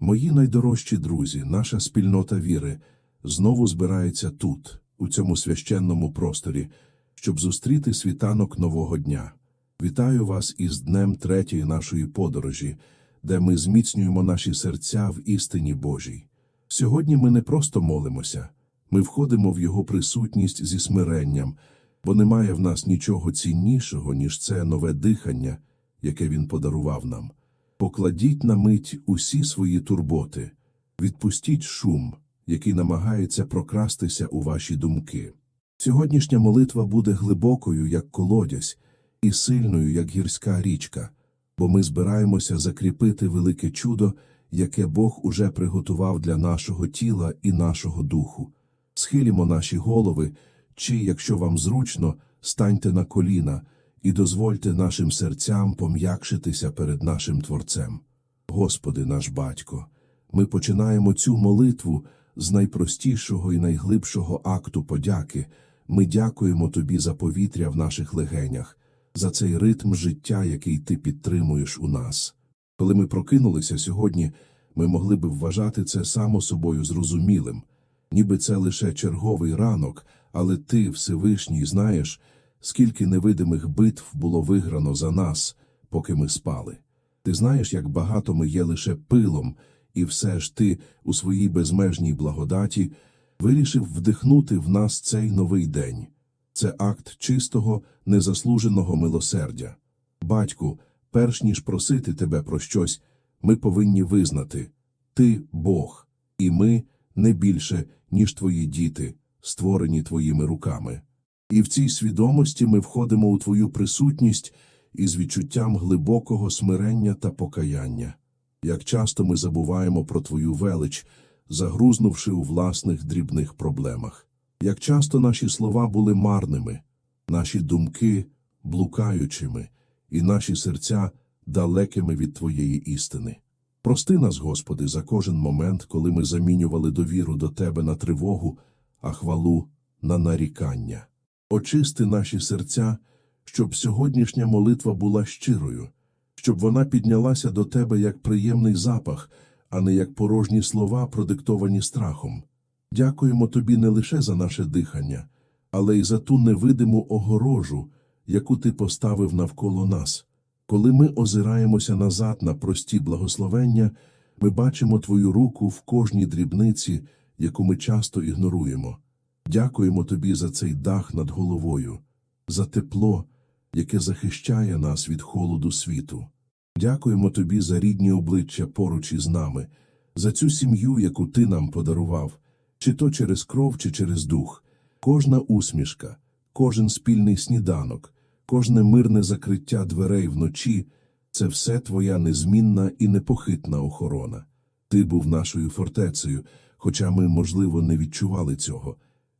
Мої найдорожчі друзі, наша спільнота віри знову збирається тут, у цьому священному просторі, щоб зустріти світанок нового дня. Вітаю вас із днем третьої нашої подорожі, де ми зміцнюємо наші серця в істині Божій. Сьогодні ми не просто молимося, ми входимо в Його присутність зі смиренням, бо немає в нас нічого ціннішого, ніж це нове дихання, яке Він подарував нам. Покладіть на мить усі свої турботи, відпустіть шум, який намагається прокрастися у ваші думки. Сьогоднішня молитва буде глибокою, як колодязь, і сильною, як гірська річка, бо ми збираємося закріпити велике чудо, яке Бог уже приготував для нашого тіла і нашого духу. Схилімо наші голови, чи, якщо вам зручно, станьте на коліна і дозвольте нашим серцям пом'якшитися перед нашим Творцем. Господи наш Батько, ми починаємо цю молитву з найпростішого і найглибшого акту подяки. Ми дякуємо Тобі за повітря в наших легенях, за цей ритм життя, який Ти підтримуєш у нас. Коли ми прокинулися сьогодні, ми могли б вважати це само собою зрозумілим, ніби це лише черговий ранок, але Ти, Всевишній, знаєш, скільки невидимих битв було виграно за нас, поки ми спали. Ти знаєш, як багато ми є лише пилом, і все ж ти, у своїй безмежній благодаті, вирішив вдихнути в нас цей новий день. Це акт чистого, незаслуженого милосердя. Батьку, перш ніж просити тебе про щось, ми повинні визнати ти Бог, і ми не більше, ніж твої діти, створені твоїми руками. І в цій свідомості ми входимо у твою присутність із відчуттям глибокого смирення та покаяння. Як часто ми забуваємо про твою велич, загрузнувши у власних дрібних проблемах. Як часто наші слова були марними, наші думки блукаючими, і наші серця далекими від Твоєї істини. Прости нас, Господи, за кожен момент, коли ми замінювали довіру до Тебе на тривогу, а хвалу на нарікання. Очисти наші серця, щоб сьогоднішня молитва була щирою, щоб вона піднялася до Тебе як приємний запах, а не як порожні слова, продиктовані страхом. Дякуємо Тобі не лише за наше дихання, але й за ту невидиму огорожу, яку Ти поставив навколо нас. Коли ми озираємося назад на прості благословення, ми бачимо Твою руку в кожній дрібниці, яку ми часто ігноруємо. Дякуємо Тобі за цей дах над головою, за тепло, яке захищає нас від холоду світу. Дякуємо Тобі за рідні обличчя поруч із нами, за цю сім'ю, яку Ти нам подарував, чи то через кров, чи через дух. Кожна усмішка, кожен спільний сніданок, кожне мирне закриття дверей вночі це все твоя незмінна і непохитна охорона. Ти був нашою фортецею, хоча ми, можливо, не відчували цього.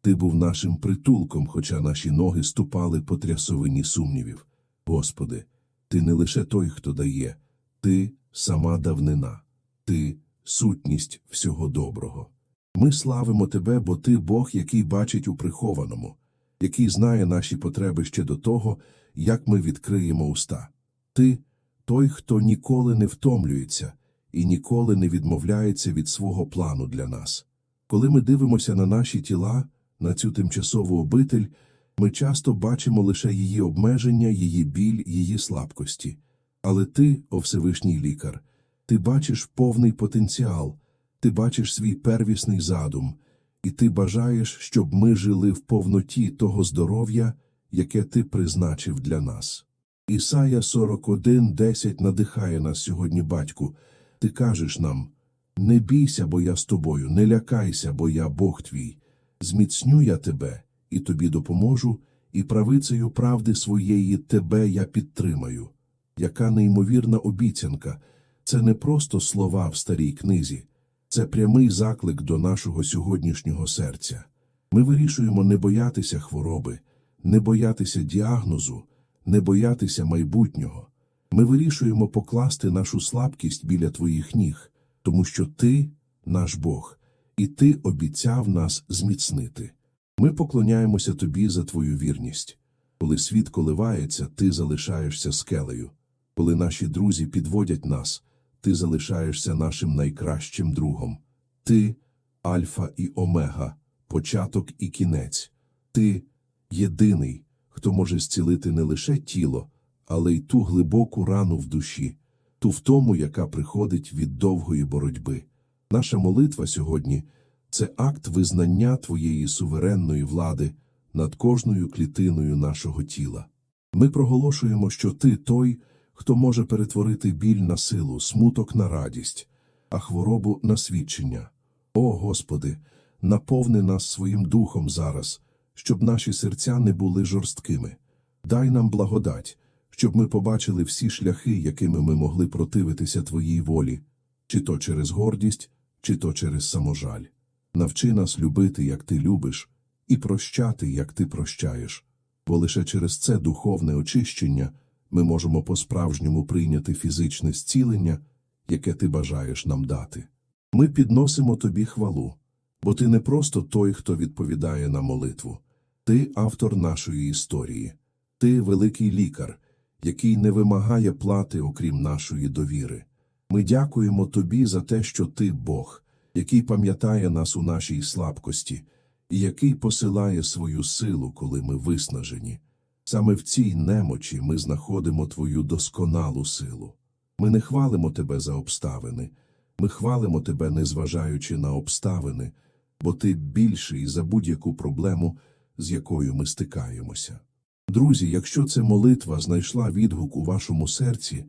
Ти був нашим притулком, хоча наші ноги ступали по трясовині сумнівів. Господи, ти не лише той, хто дає, ти сама давнина, ти сутність всього доброго. Ми славимо Тебе, бо Ти Бог, який бачить у прихованому, який знає наші потреби ще до того, як ми відкриємо уста. Ти той, хто ніколи не втомлюється і ніколи не відмовляється від свого плану для нас. Коли ми дивимося на наші тіла, на цю тимчасову обитель, ми часто бачимо лише її обмеження, її біль, її слабкості. Але ти, о Всевишній лікар, ти бачиш повний потенціал, ти бачиш свій первісний задум, і ти бажаєш, щоб ми жили в повноті того здоров'я, яке ти призначив для нас. Ісая 41.10 надихає нас сьогодні, батьку. Ти кажеш нам не бійся, бо я з тобою, не лякайся, бо я Бог твій. Зміцню я тебе, і тобі допоможу, і правицею правди своєї тебе я підтримаю. Яка неймовірна обіцянка! Це не просто слова в старій книзі, це прямий заклик до нашого сьогоднішнього серця. Ми вирішуємо не боятися хвороби, не боятися діагнозу, не боятися майбутнього. Ми вирішуємо покласти нашу слабкість біля твоїх ніг, тому що ти наш Бог, і ти обіцяв нас зміцнити. Ми поклоняємося тобі за твою вірність. Коли світ коливається, ти залишаєшся скелею. Коли наші друзі підводять нас, ти залишаєшся нашим найкращим другом. Ти альфа і омега, початок і кінець. Ти єдиний, хто може зцілити не лише тіло, але й ту глибоку рану в душі, ту втому, яка приходить від довгої боротьби. Наша молитва сьогодні це акт визнання твоєї суверенної влади над кожною клітиною нашого тіла. Ми проголошуємо, що ти той, хто може перетворити біль на силу, смуток на радість, а хворобу на свідчення. О Господи, наповни нас своїм духом зараз, щоб наші серця не були жорсткими. Дай нам благодать, щоб ми побачили всі шляхи, якими ми могли противитися Твоїй волі, чи то через гордість, чи то через саможаль. Навчи нас любити, як ти любиш, і прощати, як ти прощаєш, бо лише через це духовне очищення ми можемо по-справжньому прийняти фізичне зцілення, яке ти бажаєш нам дати. Ми підносимо тобі хвалу, бо ти не просто той, хто відповідає на молитву. Ти автор нашої історії, ти великий лікар, який не вимагає плати, окрім нашої довіри. Ми дякуємо тобі за те, що ти Бог, який пам'ятає нас у нашій слабкості, і який посилає свою силу, коли ми виснажені. Саме в цій немочі ми знаходимо твою досконалу силу. Ми не хвалимо тебе за обставини, ми хвалимо тебе, незважаючи на обставини, бо ти більший за будь-яку проблему, з якою ми стикаємося. Друзі, якщо ця молитва знайшла відгук у вашому серці,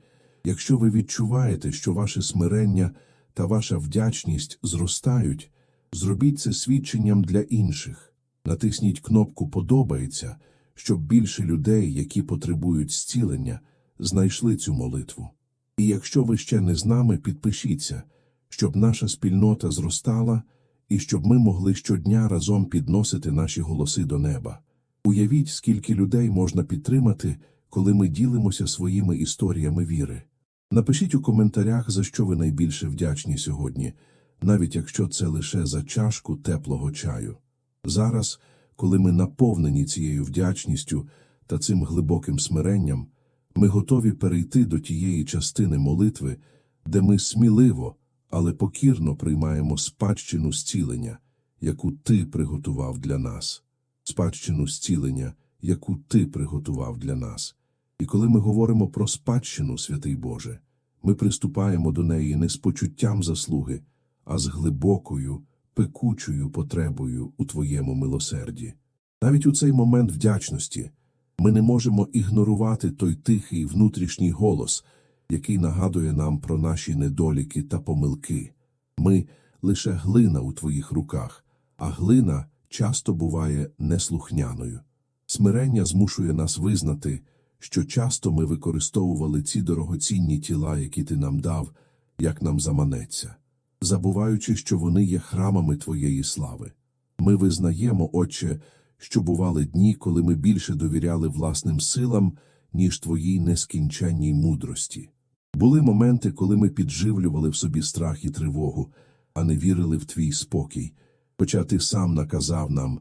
якщо ви відчуваєте, що ваше смирення та ваша вдячність зростають, зробіть це свідченням для інших. Натисніть кнопку Подобається, щоб більше людей, які потребують зцілення, знайшли цю молитву. І якщо ви ще не з нами, підпишіться, щоб наша спільнота зростала і щоб ми могли щодня разом підносити наші голоси до неба. Уявіть, скільки людей можна підтримати, коли ми ділимося своїми історіями віри. Напишіть у коментарях, за що ви найбільше вдячні сьогодні, навіть якщо це лише за чашку теплого чаю. Зараз, коли ми наповнені цією вдячністю та цим глибоким смиренням, ми готові перейти до тієї частини молитви, де ми сміливо, але покірно приймаємо спадщину зцілення, яку ти приготував для нас, спадщину зцілення, яку ти приготував для нас. І коли ми говоримо про спадщину, святий Боже, ми приступаємо до неї не з почуттям заслуги, а з глибокою, пекучою потребою у Твоєму милосерді. Навіть у цей момент вдячності ми не можемо ігнорувати той тихий внутрішній голос, який нагадує нам про наші недоліки та помилки. Ми лише глина у Твоїх руках, а глина часто буває неслухняною. Смирення змушує нас визнати, що часто ми використовували ці дорогоцінні тіла, які ти нам дав, як нам заманеться, забуваючи, що вони є храмами Твоєї слави. Ми визнаємо, Отче, що бували дні, коли ми більше довіряли власним силам, ніж Твоїй нескінченній мудрості. Були моменти, коли ми підживлювали в собі страх і тривогу, а не вірили в Твій спокій, хоча Ти сам наказав нам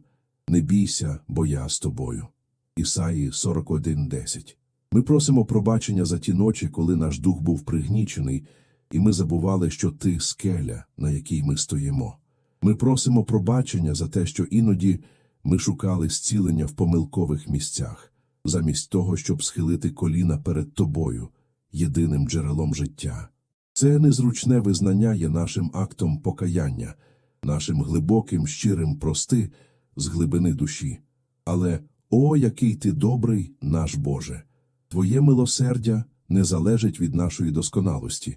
«Не бійся, бо я з тобою». Ісаї 41.10. Ми просимо пробачення за ті ночі, коли наш дух був пригнічений, і ми забували, що Ти – скеля, на якій ми стоїмо. Ми просимо пробачення за те, що іноді ми шукали зцілення в помилкових місцях, замість того, щоб схилити коліна перед Тобою, єдиним джерелом життя. Це незручне визнання є нашим актом покаяння, нашим глибоким, щирим прости з глибини душі. Але, о, який ти добрий, наш Боже! Твоє милосердя не залежить від нашої досконалості,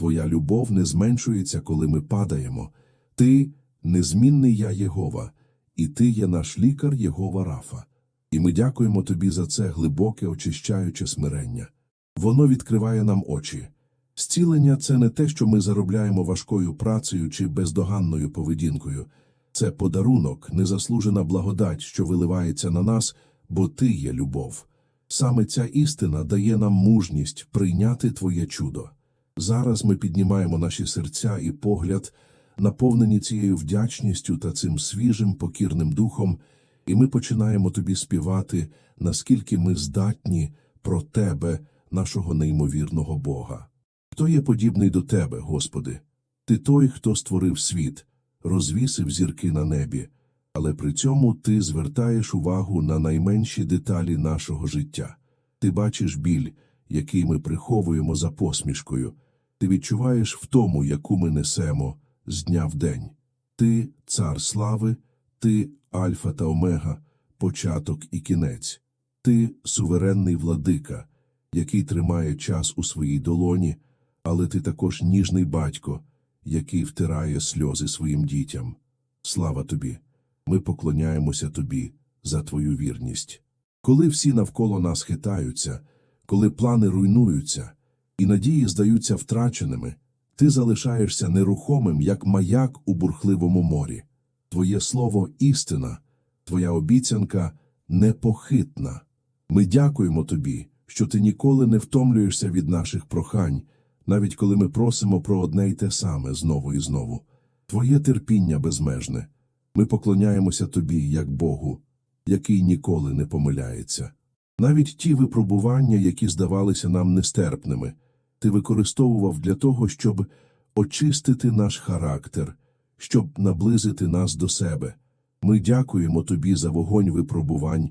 Твоя любов не зменшується, коли ми падаємо. Ти незмінний я Єгова, і ти є наш лікар Єгова Рафа. І ми дякуємо тобі за це глибоке, очищаюче смирення. Воно відкриває нам очі. Зцілення це не те, що ми заробляємо важкою працею чи бездоганною поведінкою. Це подарунок, незаслужена благодать, що виливається на нас, бо ти є любов. Саме ця істина дає нам мужність прийняти Твоє чудо. Зараз ми піднімаємо наші серця і погляд, наповнені цією вдячністю та цим свіжим покірним духом, і ми починаємо тобі співати, наскільки ми здатні про тебе, нашого неймовірного Бога. Хто є подібний до Тебе, Господи? Ти той, хто створив світ, розвісив зірки на небі, але при цьому Ти звертаєш увагу на найменші деталі нашого життя. Ти бачиш біль, який ми приховуємо за посмішкою. Ти відчуваєш втому, яку ми несемо з дня в день. Ти цар слави, ти альфа та омега, початок і кінець. Ти суверенний владика, який тримає час у своїй долоні, але ти також ніжний батько, який втирає сльози своїм дітям. Слава тобі! Ми поклоняємося тобі за твою вірність. Коли всі навколо нас хитаються, коли плани руйнуються і надії здаються втраченими, ти залишаєшся нерухомим, як маяк у бурхливому морі. Твоє слово істина, твоя обіцянка непохитна. Ми дякуємо тобі, що ти ніколи не втомлюєшся від наших прохань, навіть коли ми просимо про одне й те саме знову і знову. Твоє терпіння безмежне. Ми поклоняємося тобі, як Богу, який ніколи не помиляється. Навіть ті випробування, які здавалися нам нестерпними, ти використовував для того, щоб очистити наш характер, щоб наблизити нас до себе. Ми дякуємо тобі за вогонь випробувань,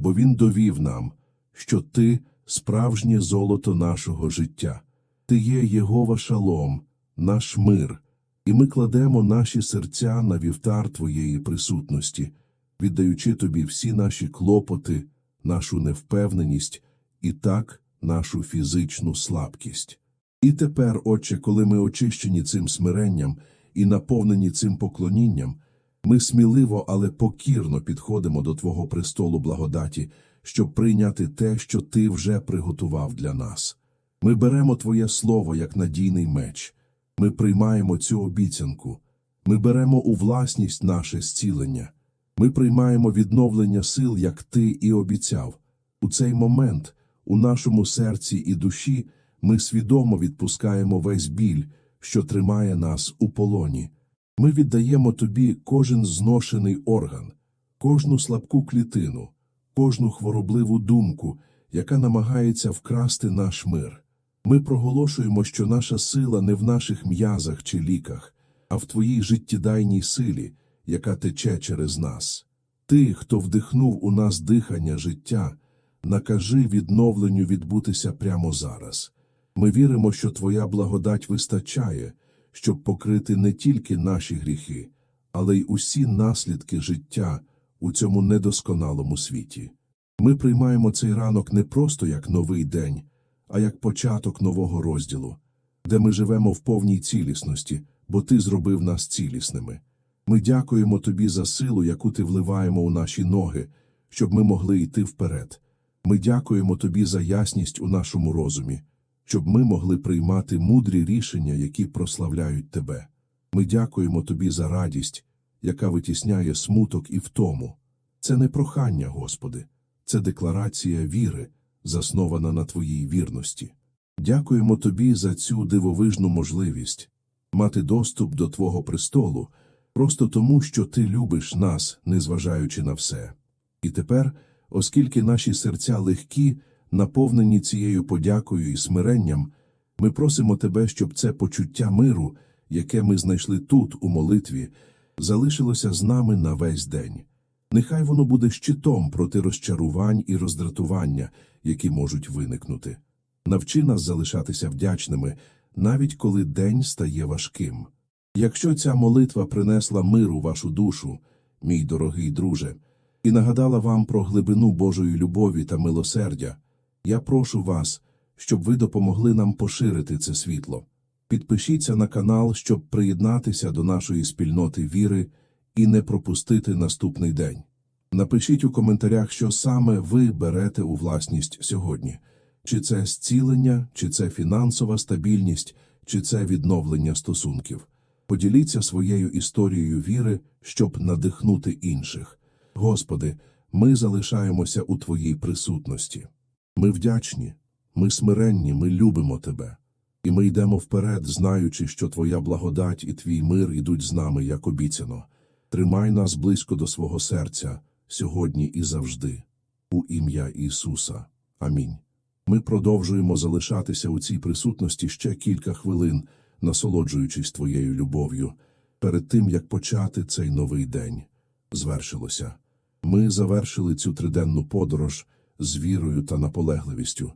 бо він довів нам, що ти справжнє золото нашого життя. Ти є Єгова шалом, наш мир, і ми кладемо наші серця на вівтар Твоєї присутності, віддаючи Тобі всі наші клопоти, нашу невпевненість і так нашу фізичну слабкість. І тепер, Отче, коли ми очищені цим смиренням і наповнені цим поклонінням, ми сміливо, але покірно підходимо до Твого престолу благодаті, щоб прийняти те, що Ти вже приготував для нас. Ми беремо Твоє Слово як надійний меч. Ми приймаємо цю обіцянку. Ми беремо у власність наше зцілення. Ми приймаємо відновлення сил, як Ти і обіцяв. У цей момент, у нашому серці і душі, ми свідомо відпускаємо весь біль, що тримає нас у полоні. Ми віддаємо Тобі кожен зношений орган, кожну слабку клітину, кожну хворобливу думку, яка намагається вкрасти наш мир. Ми проголошуємо, що наша сила не в наших м'язах чи ліках, а в Твоїй життєдайній силі, яка тече через нас. Ти, хто вдихнув у нас дихання життя, накажи відновленню відбутися прямо зараз. Ми віримо, що Твоя благодать вистачає, щоб покрити не тільки наші гріхи, але й усі наслідки життя у цьому недосконалому світі. Ми приймаємо цей ранок не просто як новий день, а як початок нового розділу, де ми живемо в повній цілісності, бо Ти зробив нас цілісними. Ми дякуємо Тобі за силу, яку Ти вливаємо у наші ноги, щоб ми могли йти вперед. Ми дякуємо Тобі за ясність у нашому розумі, щоб ми могли приймати мудрі рішення, які прославляють Тебе. Ми дякуємо Тобі за радість, яка витісняє смуток і втому. Це не прохання, Господи, це декларація віри, заснована на Твоїй вірності. Дякуємо Тобі за цю дивовижну можливість мати доступ до Твого престолу, просто тому, що Ти любиш нас, незважаючи на все. І тепер, оскільки наші серця легкі, наповнені цією подякою і смиренням, ми просимо Тебе, щоб це почуття миру, яке ми знайшли тут, у молитві, залишилося з нами на весь день. Нехай воно буде щитом проти розчарувань і роздратування, які можуть виникнути. Навчи нас залишатися вдячними, навіть коли день стає важким. Якщо ця молитва принесла мир у вашу душу, мій дорогий друже, і нагадала вам про глибину Божої любові та милосердя, я прошу вас, щоб ви допомогли нам поширити це світло. Підпишіться на канал, щоб приєднатися до нашої спільноти віри і не пропустити наступний день. Напишіть у коментарях, що саме ви берете у власність сьогодні. Чи це зцілення, чи це фінансова стабільність, чи це відновлення стосунків. Поділіться своєю історією віри, щоб надихнути інших. Господи, ми залишаємося у Твоїй присутності. Ми вдячні, ми смиренні, ми любимо Тебе. І ми йдемо вперед, знаючи, що Твоя благодать і Твій мир ідуть з нами, як обіцяно. Тримай нас близько до свого серця, сьогодні і завжди. У ім'я Ісуса. Амінь. Ми продовжуємо залишатися у цій присутності ще кілька хвилин, насолоджуючись твоєю любов'ю, перед тим як почати цей новий день. Звершилося. Ми завершили цю триденну подорож з вірою та наполегливістю.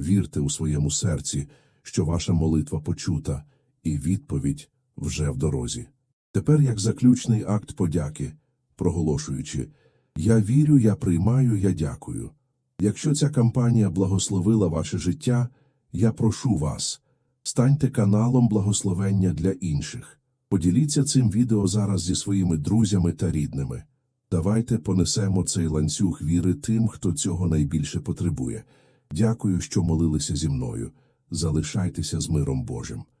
Вірте у своєму серці, що ваша молитва почута, і відповідь вже в дорозі. Тепер як заключний акт подяки, проголошуючи Я вірю, я приймаю, я дякую. Якщо ця кампанія благословила ваше життя, я прошу вас, станьте каналом благословення для інших. Поділіться цим відео зараз зі своїми друзями та рідними. Давайте понесемо цей ланцюг віри тим, хто цього найбільше потребує. Дякую, що молилися зі мною. Залишайтеся з миром Божим.